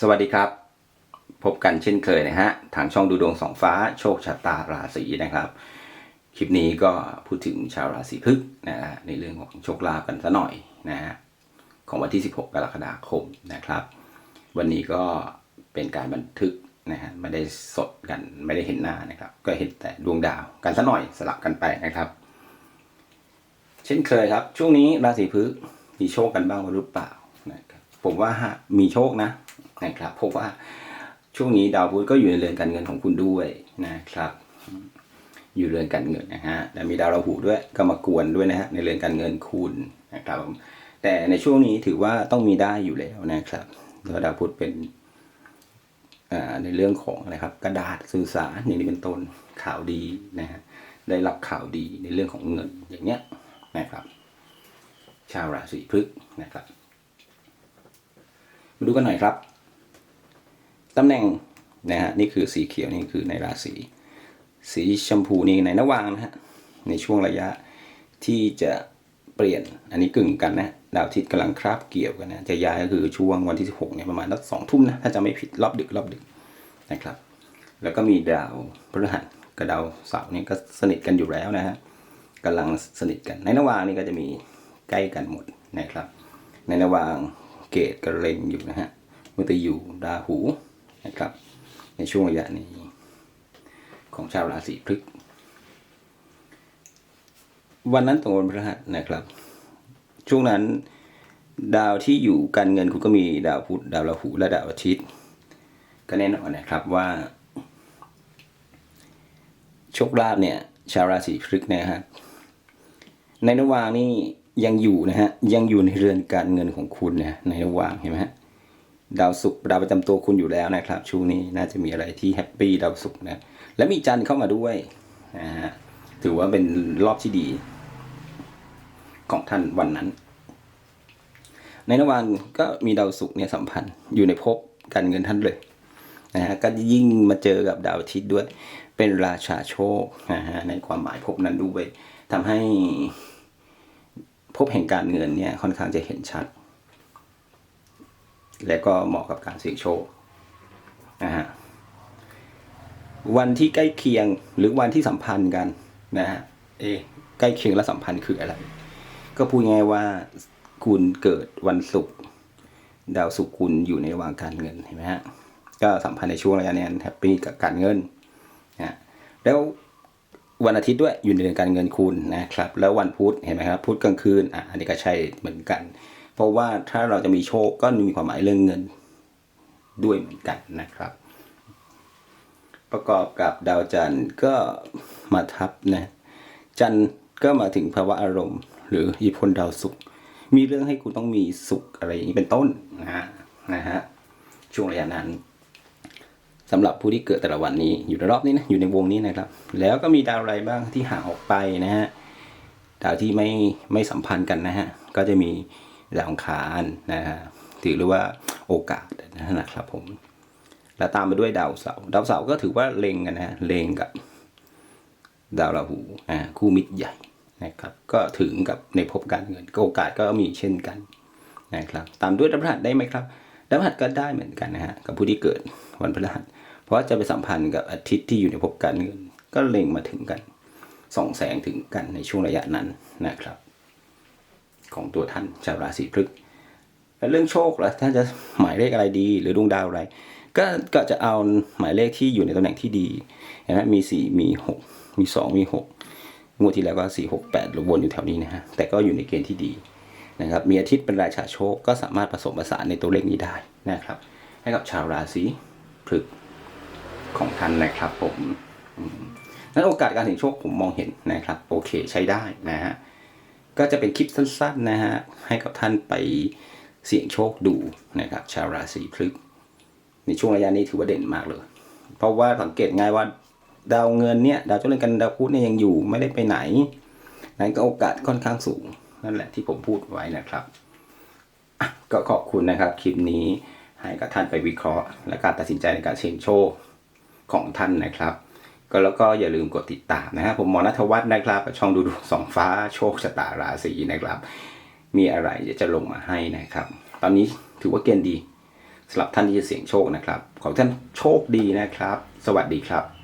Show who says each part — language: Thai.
Speaker 1: สวัสดีครับ พบกันเช่นเคยนะฮะ ทางช่องดูดวงสองฟ้าโชคชะตาราศีนะครับ คลิปนี้ก็พูดถึงชาวราศีพฤษภนะฮะในเรื่องของโชคลาภกันซะหน่อยนะฮะของวันที่ 16 กรกฎาคมนะครับ วันนี้ก็เป็นการบันทึกนะฮะไม่ได้สดกันไม่ได้เห็นหน้านะครับ ก็เห็นแต่ดวงดาวกันซะหน่อยสลับกันไปนะครับ เช่นเคยครับ ช่วงนี้ราศีพฤษภมีโชคกันบ้างหรือเปล่านะครับผมว่ามีโชคนะ นะครับ เพราะว่าช่วงนี้ดาวพุธก็อยู่ในเรือนการเงินของคุณด้วยนะครับ อยู่เรือนการเงินนะฮะและมีดาวราหูด้วยก็มากวนด้วยนะฮะในเรือนการเงินคุณนะครับ แต่ในช่วงนี้ถือว่าต้องมีได้อยู่แล้วนะครับเพราะดาวพุธเป็นอ่าในเรื่องของอะไรครับกระดาษสื่อสารอย่างนี้เป็นต้นข่าวดีนะฮะได้รับข่าวดีในเรื่องของเงินอย่างเนี้ยนะครับ ชาวราศีพฤษภนะครับ มาดูกันหน่อยครับ ตำแหน่งนะฮะนี่คือสีเขียวนี่คือในราศีสีชมพูนี่ในนวางนะฮะในช่วงระยะที่จะเปลี่ยนอันนี้กึ่งกันนะดาวอาทิตย์กำลังคราบเกี่ยวกันนะจะย้ายก็คือช่วงวันที่ 16เนี่ยประมาณสักสองทุ่มนะถ้าจะไม่ผิดรอบดึกรอบดึกนะครับ แล้วก็มีดาวพฤหัสกับดาวเสาร์นี่ก็สนิทกันอยู่แล้วนะฮะกำลังสนิทกันในนวางนี่ก็จะมีใกล้กันหมดนะครับ ในระหว่างเกตกับเล็งอยู่นะฮะมุตยูราหู นะครับ ในช่วงระยะนี้ของชาวราศีพฤษภวันนั้นตรงวันพฤหัสนะครับ ช่วงนั้นดาวที่อยู่การเงินคุณก็มีดาวพุธดาวราหูและดาวอาทิตย์ ก็แน่นอนนะครับว่า โชคลาภเนี่ย ชาวราศีพฤษภเนี่ยฮะในระหว่างนี้ยังอยู่นะฮะยังอยู่ในเรือนการเงินของคุณเนี่ยในระหว่างเห็นไหมฮะ ดาวศุกร์ดาวประจำตัวคุณอยู่แล้วนะครับช่วงนี้น่าจะมีอะไรที่แฮปปี้ดาวศุกร์นะและมีจันทร์เข้ามาด้วยนะฮะถือว่าเป็นรอบที่ดี ของท่านวันนั้น ในระหว่างก็มีดาวศุกร์เนี่ยสัมพันธ์อยู่ในภพการเงินท่านเลยนะฮะก็ยิ่งมาเจอกับดาวอาทิตย์ด้วย เป็นราชาโชคนะฮะในความหมายภพนั้นด้วยทำให้ภพแห่งการเงินเนี่ยค่อนข้างจะเห็นชัด และก็เหมาะกับการเสี่ยงโชคนะฮะวันที่ใกล้เคียงหรือวันที่สัมพันธ์กันนะฮะเอใกล้เคียงและสัมพันธ์คืออะไร ก็พูดง่ายว่าคุณเกิดวันศุกร์ดาวศุกร์คุณอยู่ในระหว่างการเงินเห็นไหมฮะก็สัมพันธ์ในช่วงระยะนี้แฮปปี้กับการเงินนะแล้ววันอาทิตย์ด้วยอยู่ในเดือนการเงินคุณนะครับ แล้ววันพุธเห็นไหมครับพุธกลางคืนอะอันนี้ก็ใช่เหมือนกัน เพราะว่าถ้าเราจะมีโชคก็มีความหมายเรื่องเงินด้วยเหมือนกันนะครับ ประกอบกับดาวจันทร์ก็มาทับนะจันทร์ก็มาถึงภาวะอารมณ์ หรืออิพลดาวศุกร์มีเรื่องให้คุณต้องมีสุขอะไรอย่างนี้เป็นต้นนะฮะนะฮะช่วงระยะนั้นสำหรับผู้ที่เกิดแต่ละวันนี้อยู่ในรอบนี้นะอยู่ในวงนี้นะครับ แล้วก็มีดาวอะไรบ้างที่ห่างออกไปนะฮะดาวที่ไม่ไม่สัมพันธ์กันนะฮะก็จะมี ดาวอังคารนะฮะถือว่าโอกาสนะครับผมแล้วตามไปด้วยดาวเสาร์ดาวเสาร์ก็ถือว่าเล็งกันนะฮะเล็งกับ ดาวราหูอ่าคู่มิตรใหญ่นะครับ ก็ถึงกับในภพการเงินก็โอกาสก็มีเช่นกันนะครับ ตามด้วยดาวพฤหัสได้ไหมครับดาวพฤหัสก็ได้เหมือนกันนะฮะกับผู้ที่เกิดวันพฤหัส เพราะจะไปสัมพันธ์กับอาทิตย์ที่อยู่ในภพการเงิน ก็เล็งมาถึงกันส่องแสงถึงกันในช่วงระยะนั้นนะครับ ของตัวท่านชาวราศีพฤษภแล้วเรื่องโชคล่ะท่านจะหมายเลขอะไรดี หรือดวงดาวอะไร ก็ก็จะเอาหมายเลขที่อยู่ในตำแหน่งที่ดีนไหมมีสี่มีหกมีสองมีหกงวดที่แล้วก็สี่หกแปดหรือวนอยู่แถวนี้นะฮะแต่ก็อยู่ในเกณฑ์ที่ดีนะครับมีอาทิตย์เป็นราชาโชคก็สามารถผสมผสานในตัวเลขนี้ได้นะครับ ให้กับชาวราศีพฤษภของท่านนะครับผมนั้นโอกาสการเห็นโชคผมมองเห็นนะครับ โอเคใช้ได้นะฮะ ก็จะเป็นคลิปสั้นๆนะฮะให้กับท่านไปเสี่ยงโชคดูนะครับชาวราศีพฤกษภในช่วงระยะนี้ถือว่าเด่นมากเลย เพราะว่าสังเกตง่ายว่าดาวเงินเนี่ยดาวเจ้าเรือนกันดาวพุธเนี่ยยังอยู่ไม่ได้ไปไหนนั้นก็โอกาสค่อนข้างสูง นั่นแหละที่ผมพูดไว้นะครับก็ขอบคุณนะครับคลิปนี้ให้กับท่านไปวิเคราะห์ และการตัดสินใจในการเสี่ยงโชคของท่านนะครับ ก็แล้วก็อย่าลืมกดติดตามนะครับผมหมอนัทวัฒน์นะครับ ช่องดูดูสองฟ้าโชคชะตาราศีนะครับ มีอะไรจะจะลงมาให้นะครับ ตอนนี้ถือว่าเกณฑ์ดีสำหรับท่านที่จะเสี่ยงโชคนะครับ ขอท่านโชคดีนะครับ สวัสดีครับ